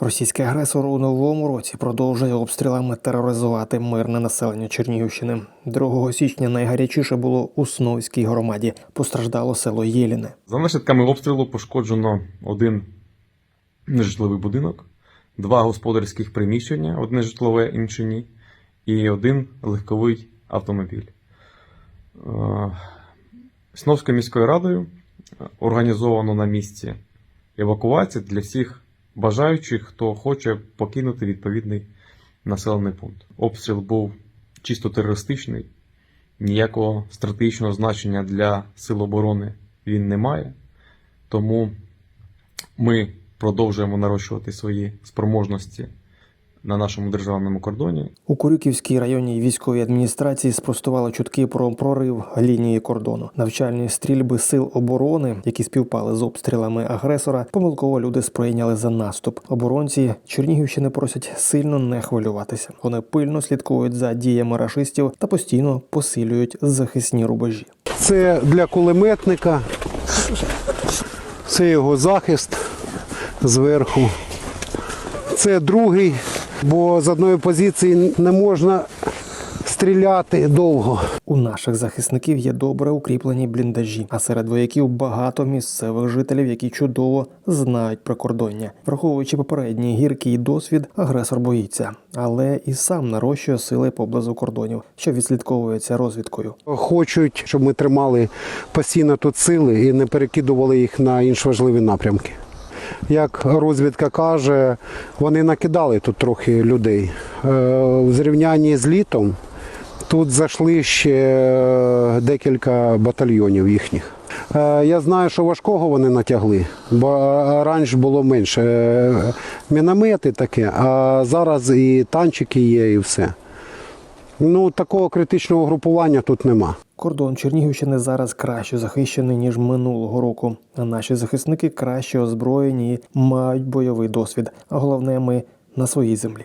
Російський агресор у новому році продовжує обстрілами тероризувати мирне населення Чернігівщини. 2 січня найгарячіше було у Сновській громаді. Постраждало село Єліне. За наслідками обстрілу пошкоджено один нежитловий будинок, два господарських приміщення, одне житлове, інше ні, і один легковий автомобіль. Е, Сновською міською радою організовано на місці евакуацію для всіх бажаючих, хто хоче покинути відповідний населений пункт. Обстріл був чисто терористичний, ніякого стратегічного значення для сил оборони він не має. Тому ми продовжуємо нарощувати свої спроможності на нашому державному кордоні. У Курюківській районній військовій адміністрації спростували чутки про прорив лінії кордону. Навчальні стрільби сил оборони, які співпали з обстрілами агресора, помилково люди сприйняли за наступ. Оборонці Чернігівщини просять сильно не хвилюватися. Вони пильно слідкують за діями рашистів та постійно посилюють захисні рубежі. Це для кулеметника, це його захист зверху. Це другий, бо з одної позиції не можна стріляти довго. У наших захисників є добре укріплені бліндажі, а серед вояків багато місцевих жителів, які чудово знають прикордоння. Враховуючи попередній гіркий досвід, агресор боїться, але і сам нарощує сили поблизу кордонів, що відслідковується розвідкою. Хочуть, щоб ми тримали постійно тут сили і не перекидували їх на інші важливі напрямки. Як розвідка каже, вони накидали тут трохи людей. Е, В зрівнянні з літом тут зайшли ще декілька батальйонів їхніх. Е, Я знаю, що важкого вони натягли, бо раніше було менше. Е, Міномети таке, а зараз і танчики є, і все. Ну, такого критичного групування тут нема. Кордон Чернігівщини зараз краще захищений ніж минулого року. А наші захисники краще озброєні і мають бойовий досвід. А головне, ми на своїй землі.